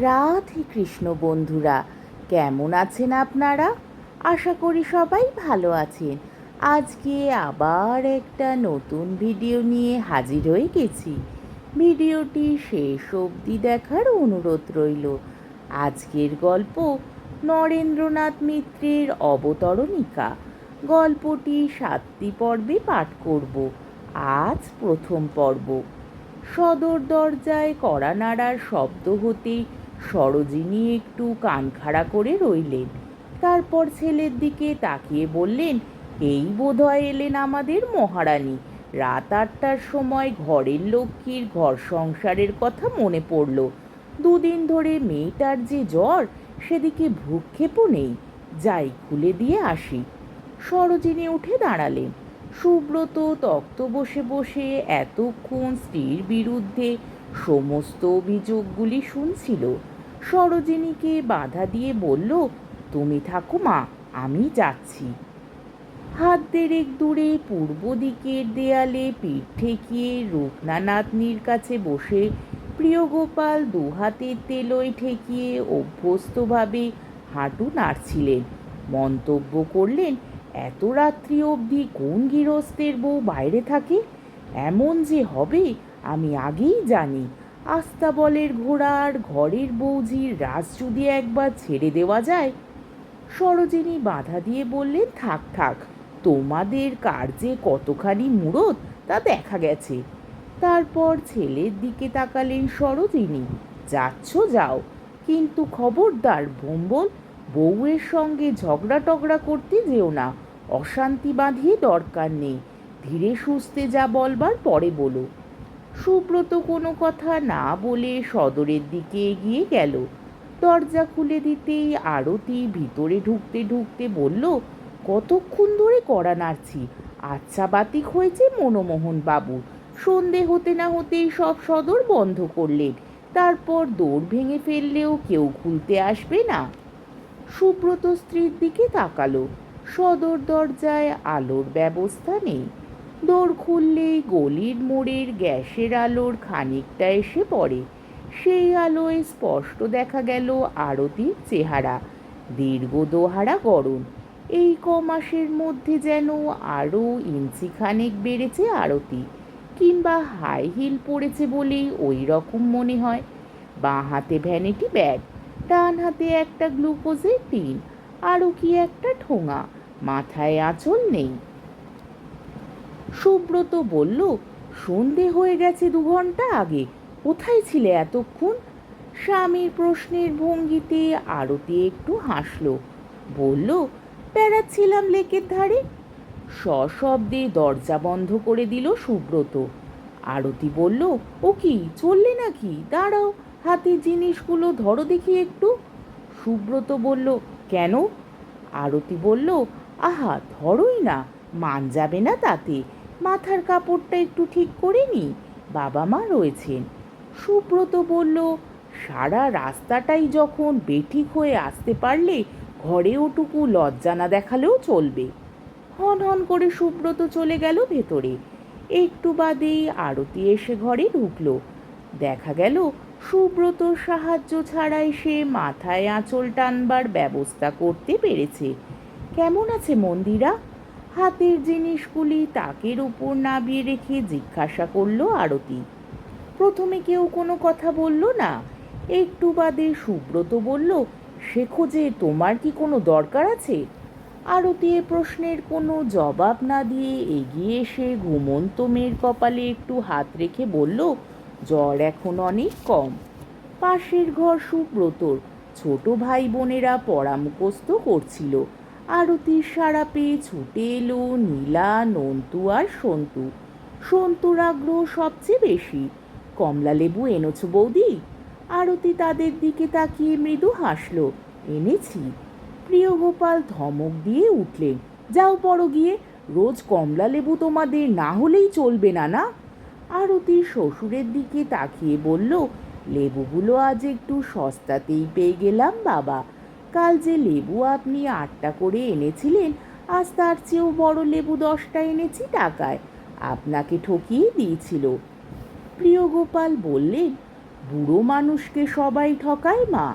রাধে কৃষ্ণ বন্ধুরা, কেমন আছেন আপনারা? আশা করি সবাই ভালো আছেন। আজকে আবার একটা নতুন ভিডিও নিয়ে হাজির হয়ে গেছি। ভিডিওটি শেষ অবধি দেখার অনুরোধ রইল। আজকের গল্প নরেন্দ্রনাথ মিত্রের অবতরণিকা। গল্পটি সাতটি পর্বে পাঠ করব। আজ প্রথম পর্ব। সদর দরজায় কড়া নাড়ার শব্দ হতেই সরোজিনী একটু কান খাড়া করে রইলেন। তারপর ছেলের দিকে তাকিয়ে বললেন, এই বোধহয় এলেন আমাদের মহারানী। রাত আটটার সময় ঘরের লক্ষ্মীর ঘর সংসারের কথা মনে পড়ল। দুদিন ধরে মেয়েটার যে জ্বর, সেদিকে ভ্রুক্ষেপও নেই। যাই খুলে দিয়ে আসি। সরোজিনী উঠে দাঁড়ালেন। সুব্রত তক্ত বসে বসে এতক্ষণ স্ত্রীর বিরুদ্ধে সমস্ত অভিযোগগুলি শুনছিল। সরোজিনীকে বাধা দিয়ে বলল, তুমি থাকো মা, আমি যাচ্ছি। হাত দেড়েক দূরে পূর্ব দিকের দেয়ালে পিঠ ঠেকিয়ে রূপনা নাতনির কাছে বসে প্রিয়গোপাল দু হাতের তেলোয় ঠেকিয়ে অভ্যস্তভাবে হাঁটু নাড়ছিলেন। মন্তব্য করলেন, এত রাত্রি অবধি কোন গৃহস্থের বউ বাইরে থাকে? এমন যে হবে, আমি আগেই জানি। আস্তাবলের ঘোড়ার ঘরের বৌজির রাজ যদি একবার ছেড়ে দেওয়া যায়? সরোজিনী বাধা দিয়ে বললেন, থাক থাক, তোমাদের কার যে কতখানি মুরত তা দেখা গেছে। তারপর ছেলের দিকে তাকালেন সরোজিনী, যাচ্ছ, যাও, কিন্তু খবরদার ভম্বল বউয়ের সঙ্গে ঝগড়া টগড়া করতে যেও না, অশান্তি বাঁধিয়ে দরকার নেই, ধীরে সুস্থে যা বলবার পরে বলো। সুব্রত কোনো কথা না বলে সদরের দিকে এগিয়ে গেল। দরজা খুলে দিতেই আরতি ভিতরে ঢুকতে ঢুকতে বলল, কতক্ষণ ধরে কড়া নাড়ছি? আচ্ছা বাতিক হয়েছে মনমোহন বাবু সন্ধে হতে না হতেই সব সদর বন্ধ করলেন। তারপর দৌড় ভেঙে ফেললেও কেউ খুলতে আসবে না। সুব্রত স্ত্রীর দিকে তাকালো। সদর দরজায় আলোর ব্যবস্থা নেই। দৌড় খুললেই গলির মোড়ের গ্যাসের আলোর খানিকটা এসে পড়ে। সেই আলোয় স্পষ্ট দেখা গেল আরতির চেহারা, দীর্ঘ দোহারা গরম এই ক মাসের মধ্যে যেন আরও ইঞ্চিখানেক বেড়েছে আরতি, কিংবা হাই হিল পড়েছে বলেই ওই রকম মনে হয়। বাঁ হাতে ভ্যানিটি ব্যাগ, ডান হাতে একটা গ্লুকোজের টিন আরও কি একটা ঠোঙা, মাথায় আঁচল নেই। সুব্রত বলল, সন্ধে হয়ে গেছে দু ঘণ্টা আগে। কোথায় ছিলে এতক্ষণ? স্বামীর প্রশ্নের ভঙ্গিতে আরতি একটু হাসল। বলল, বেড়াচ্ছিলাম লেকের ধারে। সশব্দে দরজা বন্ধ করে দিল সুব্রত। আরতি বলল, ও কি, চললে নাকি? দাঁড়াও হাতের জিনিসগুলো ধরো দেখি একটু। সুব্রত বলল, কেন? আরতি বলল, আহা, ধরোই না, মান যাবে না তাতে। মাথার কাপড়টা একটু ঠিক করে নি। বাবা মা রয়েছেন। সুব্রত বলল, সারা রাস্তাটাই যখন বেঠিক হয়ে আসতে পারলে ঘরে ওটুকু লজ্জা না দেখালেও চলবে। হন হন করে সুব্রত চলে গেল ভেতরে। একটু বাদেই আরতি এসে ঘরে ঢুকল। দেখা গেল, সুব্রত সাহায্য ছাড়াই সে মাথায় আঁচল টানবার ব্যবস্থা করতে পেরেছে। কেমন আছে মন্দিরা? হাতের জিনিসগুলি তাকের উপর নাবিয়ে রেখে জিজ্ঞাসা করল আরতি। প্রথমে কেউ কোনো কথা বলল না। একটু বাদে সুব্রত বলল, সে খোঁজে তোমার কি কোনো দরকার আছে? আরতি এ প্রশ্নের কোনো জবাব না দিয়ে এগিয়ে এসে ঘুমন্ত মেয়ের কপালে একটু হাত রেখে বলল, জ্বর এখন অনেক কম। পাশের ঘর সুব্রতর ছোট ভাই বোনেরা পরামুখস্থ করছিল। আরতির সারা পেয়ে ছুটে এলো নীলা, নন্তু আর সন্তু। সন্তুর আগ্রহ সবচেয়ে বেশি। কমলা লেবু এনেছো বৌদি। আরতি তাদের দিকে তাকিয়ে মৃদু হাসল, এনেছি। প্রিয় গোপাল ধমক দিয়ে উঠলেন, যাও পড়ো গিয়ে, রোজ কমলা লেবু তোমাদের না হলেই চলবে না না আরতি শ্বশুরের দিকে তাকিয়ে বলল, লেবুগুলো আজ একটু সস্তাতেই পেয়ে গেলাম বাবা। কাল যে লেবু আপনি আটটা করে এনেছিলেন, আজ তার চেয়েও বড় লেবু দশটা এনেছি টাকায়। আপনাকে ঠকিয়ে দিয়েছিল। প্রিয় গোপাল বললেন, বুড়ো মানুষকে সবাই ঠকায় মা,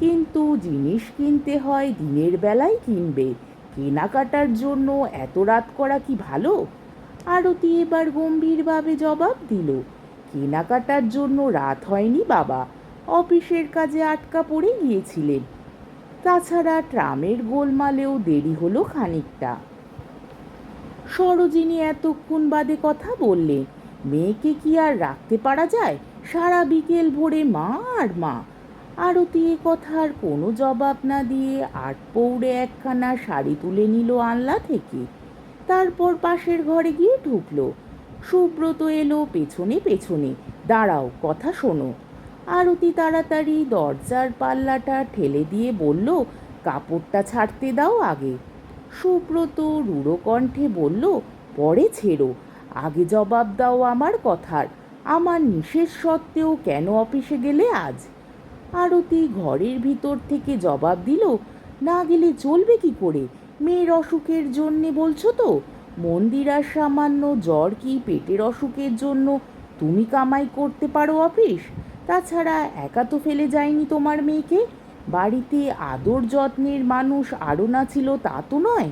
কিন্তু জিনিস কিনতে হয় দিনের বেলায় কিনবে। কেনাকাটার জন্য এত রাত করা কি ভালো? আরতি এবার গম্ভীরভাবে জবাব দিল, কেনাকাটার জন্য রাত হয়নি বাবা। অফিসের কাজে আটকা পড়ে গিয়েছিলেন। তাছাড়া ট্রামের গোলমালেও দেরি হলো খানিকটা। সরোজিনী এতক্ষণ বাদে কথা বললেন মেয়েকে কি আর রাখতে পারা যায়? সারা বিকেল ভোরে মা আর মা। আরতি এ কথার কোনো জবাব না দিয়ে আট পৌড়ে একখানা শাড়ি তুলে নিল আনলা থেকে। তারপর পাশের ঘরে গিয়ে ঢুকলো। সুব্রত এলো পেছনে পেছনে। দাঁড়াও, কথা শোনো। আরতি তাড়াতাড়ি দরজার পাল্লাটা ঠেলে দিয়ে বলল, কাপড়টা ছাড়তে দাও আগে। সুব্রত রুড়ো কণ্ঠে বলল, পরে ছেড়ো। আগে জবাব দাও আমার কথার। আমার নিষেধ সত্ত্বেও কেন অফিসে গেলে আজ? আরতি ঘরের ভিতর থেকে জবাব দিল, না গেলে চলবে কি করে? মেয়ের অসুখের জন্যে বলছো তো? মন্দিরার সামান্য জ্বর কি পেটের অসুখের জন্য তুমি কামাই করতে পারো অফিস? তাছাড়া একা তো ফেলে যায়নি তোমার মেয়েকে। বাড়িতে আদর যত্নের মানুষ আরও না ছিল তা তো নয়।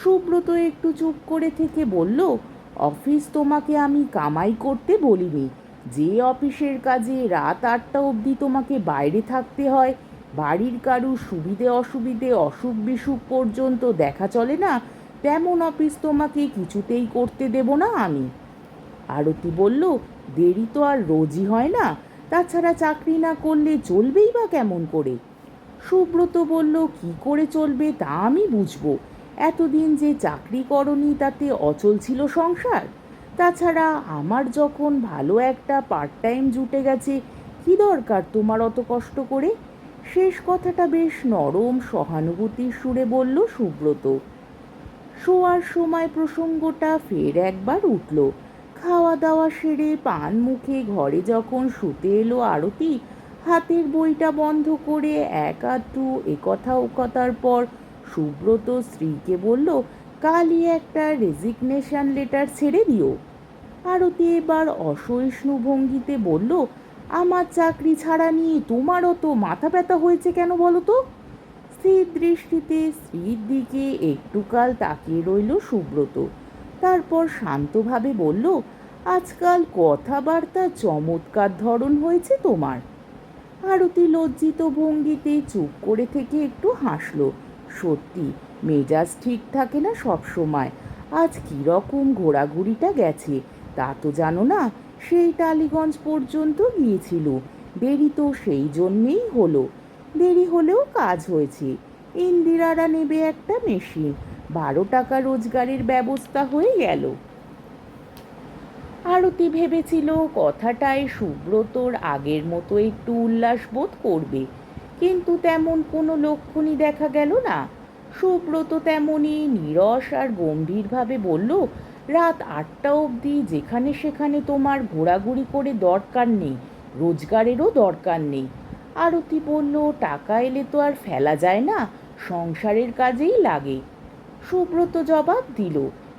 সুব্রত একটু চুপ করে থেকে বলল, অফিস তোমাকে আমি কামাই করতে বলিনি। যে অফিসের কাজে রাত আটটা অবধি তোমাকে বাইরে থাকতে হয়, বাড়ির কারুর সুবিধে অসুবিধে অসুখ বিসুখ পর্যন্ত দেখা চলে না, তেমন অফিস তোমাকে কিছুতেই করতে দেব না আমি। আরতি বলল, দেরি তো আর রোজই হয় না। তাছাড়া চাকরি না করলে চলবেই বা কেমন করে? সুব্রত বলল, কি করে চলবে তা আমি বুঝব। এতদিন যে চাকরি করনি তাতে অচল ছিল সংসার। তাছাড়া আমার যখন ভালো একটা পার্ট টাইম জুটে গেছে, কি দরকার তোমার অত কষ্ট করে? শেষ কথাটা বেশ নরম, সহানুভূতির সুরে বলল সুব্রত। শোয়ার সময় প্রসঙ্গটা ফের একবার উঠল। খাওয়া দাওয়া সেরে পান মুখে ঘরে যখন শুতে এলো আরতি, হাতের বইটা বন্ধ করে এক আধটু একথা ও কথার পর সুব্রত স্ত্রীকে বলল, কালই একটা রেজিগনেশন লেটার ছেড়ে দিও। আরতি এবার অসহিষ্ণু ভঙ্গিতে বলল, আমার চাকরি ছাড়া নিয়ে তোমারও তো মাথা ব্যথা হয়েছে কেন বলো তো? স্থির দৃষ্টিতে স্ত্রীর দিকে একটুকাল তাকিয়ে রইল সুব্রত। তারপর শান্তভাবে বলল, আজকাল কথাবার্তা চমৎকার ধরন হয়েছে তোমার। আরতি লজ্জিত ভঙ্গিতে চুপ করে থেকে একটু হাসলো। সত্যি, মেজাজ ঠিক থাকে না সব সময় আজ কীরকম ঘোরাঘুরিটা গেছে, তা তো জানো না, সেই টালিগঞ্জ পর্যন্ত গিয়েছিল। দেরি তো সেই জন্যেই হলো। দেরি হলেও কাজ হয়েছে। ইন্দিরারা নেবে একটা মেশিন। বারো টাকা রোজগারের ব্যবস্থা হয়ে গেল। আরতি ভেবেছিল কথাটায় সুব্রতর আগের মতো একটু উল্লাস বোধ করবে, কিন্তু তেমন কোনো লক্ষণই দেখা গেল না। সুব্রত তেমনই নিরস আর গম্ভীরভাবে বলল, রাত আটটা অবধি যেখানে সেখানে তোমার ঘোরাঘুরি করে দরকার নেই, রোজগারেরও দরকার নেই। আরতি বলল, টাকা এলে তো আর ফেলা যায় না, সংসারের কাজেই লাগে। সুব্রত জবাব দিল,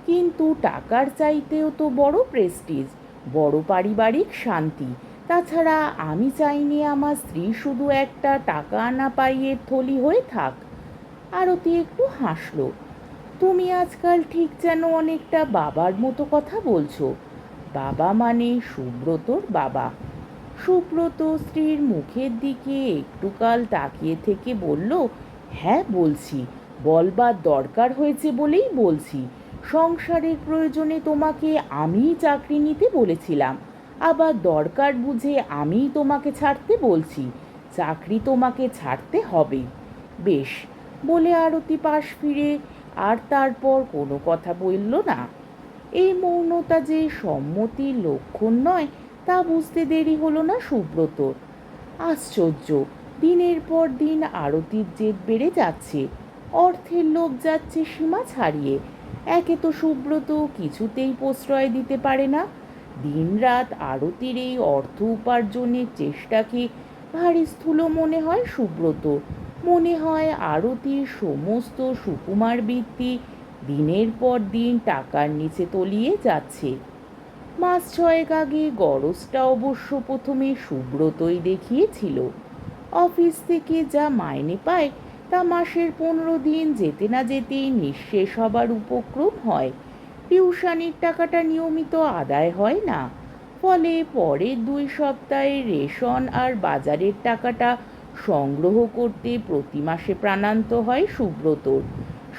কিন্তু টাকার চাইতেও তো বড় প্রেস্টিজ বড় পারিবারিক শান্তি। তাছাড়া আমি চাইনি আমার স্ত্রী শুধু একটা টাকা আনা পাইয়ের থলি হয়ে থাক। আরতি একটু হাসল, তুমি আজকাল ঠিক যেন অনেকটা বাবার মতো কথা বলছো। বাবা মানে সুব্রতর বাবা। সুব্রত স্ত্রীর মুখের দিকে একটুকাল তাকিয়ে থেকে বলল হ্যাঁ বলছি। বলবার দরকার হয়েছে বলেই বলছি। সংসারের প্রয়োজনে তোমাকে আমিই চাকরি নিতে বলেছিলাম। আবার দরকার বুঝে আমিই তোমাকে ছাড়তে বলছি। চাকরি তোমাকে ছাড়তে হবে। বেশ, বলে আরতি পাশ ফিরে আর তারপর কোনো কথা বলল না। এই মৌনতা যে সম্মতির লক্ষণ নয়, তা বুঝতে দেরি হলো না সুব্রতর আশ্চর্য, দিনের পর দিন আরতির জেদ বেড়ে যাচ্ছে। অর্থের লোভ যাচ্ছে সীমা ছাড়িয়ে। একে তো সুব্রত কিছুতেই প্রশ্রয় দিতে পারে না। দিনরাত আরতির এই অর্থ উপার্জনের চেষ্টাকে ভারী স্থূল মনে হয় সুব্রত? মনে হয় আরতির সমস্ত সুকুমার বৃত্তি দিনের পর দিন টাকার নিচে তলিয়ে যাচ্ছে। মাস ছয়েক আগে গরজটা অবশ্য প্রথমে সুব্রতই দেখিয়েছিল। অফিস থেকে যা মাইনে পায় তা মাসের পনেরো দিন যেতে না যেতেই নিঃশেষ হবার উপক্রম হয়। টিউশনির টাকাটা নিয়মিত আদায় হয় না। ফলে পরের দুই সপ্তাহে রেশন আর বাজারের টাকাটা সংগ্রহ করতে প্রতি মাসে প্রাণান্ত হয় সুব্রতর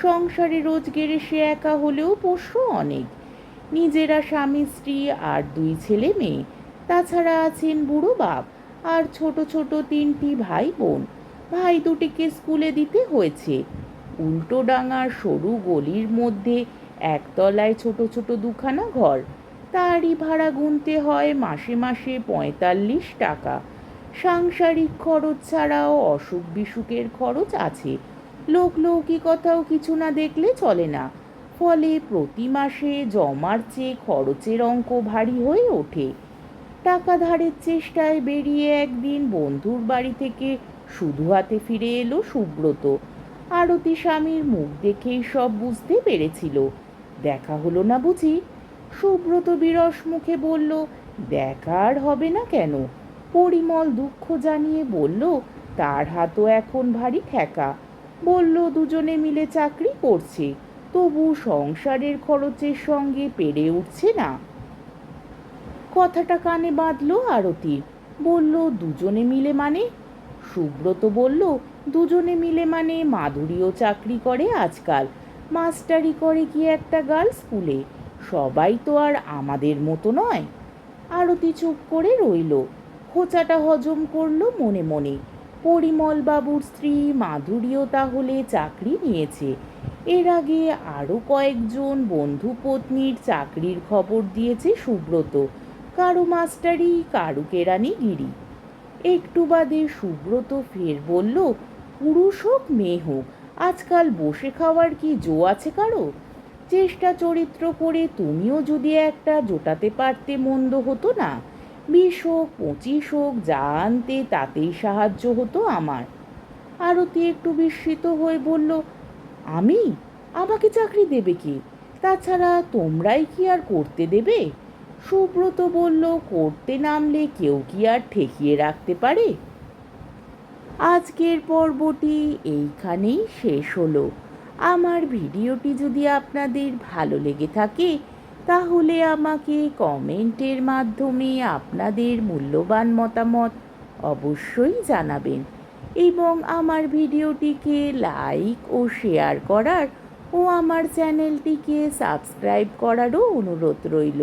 সংসারে রোজগেরে সে একা হলেও পোষ্য অনেক। নিজেরা স্বামী, স্ত্রী আর দুই ছেলে মেয়ে। তাছাড়া আছেন বুড়ো বাপ আর ছোট ছোট তিনটি ভাই বোন। ভাই দুটিকে স্কুলে দিতে হয়েছে। উল্টো ডাঙার সরু গলির মধ্যে একতলায় ছোট ছোট দুখানা ঘর। তারই ভাড়া গুনতে হয় মাসে মাসে পঁয়তাল্লিশ টাকা। সাংসারিক খরচ ছাড়াও অসুখ বিসুখের খরচ আছে। লোক লোকলৌকিকতাও কিছু না দেখলে চলে না। ফলে প্রতি মাসে জমার চেয়ে খরচের অঙ্ক ভারী হয়ে ওঠে। টাকা ধারের চেষ্টায় বেরিয়ে একদিন বন্ধুর বাড়ি থেকে শুধু হাতে ফিরে এলো সুব্রত। আরতি স্বামীর মুখ দেখেই সব বুঝতে পেরেছিল। দেখা হলো না বুঝি? সুব্রত বিরস মুখে বলল, দেখা আর হবে না কেন? পরিমল দুঃখ জানিয়ে বলল, তার হাতও এখন ভারী ঠেকা। বলল, দুজনে মিলে চাকরি করছে, তবু সংসারের খরচের সঙ্গে পেরে উঠছে না। কথাটা কানে বাঁধলো আরতি। বলল, দুজনে মিলে মানে? সুব্রত বলল, দুজনে মিলে মানে মাধুরীও চাকরি করে আজকাল, মাস্টারি করে কি একটা গার্লস স্কুলে, সবাই তো আর আমাদের মতো নয়। আরতি চুপ করে রইল, খোঁচাটা হজম করল মনে মনে, পরিমল বাবুর স্ত্রী মাধুরীও তাহলে চাকরি নিয়েছে। এর আগে আরও কয়েকজন বন্ধু পত্নীর চাকরির খবর দিয়েছে সুব্রত, কারও মাস্টারি, কারু কেরানি গিরি একটু বাদে সুব্রত ফের বলল, পুরুষ হোক, মেয়ে হোক, আজকাল বসে খাওয়ার কি জো আছে কারও? চেষ্টা চরিত্র করে তুমিও যদি একটা জোটাতে পারতে মন্দ হতো না। বিশ হোক, পঁচিশ হোক, যা আনতে তাতেই সাহায্য হতো আমার। আরতি একটু বিস্মিত হয়ে বলল, আমি? আমাকে চাকরি দেবে কি? তাছাড়া তোমরাই কি আর করতে দেবে? সুব্রত বলল, করতে নামলে কেউ কি আর ঠেকিয়ে রাখতে পারে? আজকের পর্বটি এইখানেই শেষ হলো। আমার ভিডিওটি যদি আপনাদের ভালো লেগে থাকে, তাহলে আমাকে কমেন্টের মাধ্যমে আপনাদের মূল্যবান মতামত অবশ্যই জানাবেন এবং আমার ভিডিওটিকে লাইক ও শেয়ার করার ও আমার চ্যানেলটিকে সাবস্ক্রাইব করারও অনুরোধ রইল।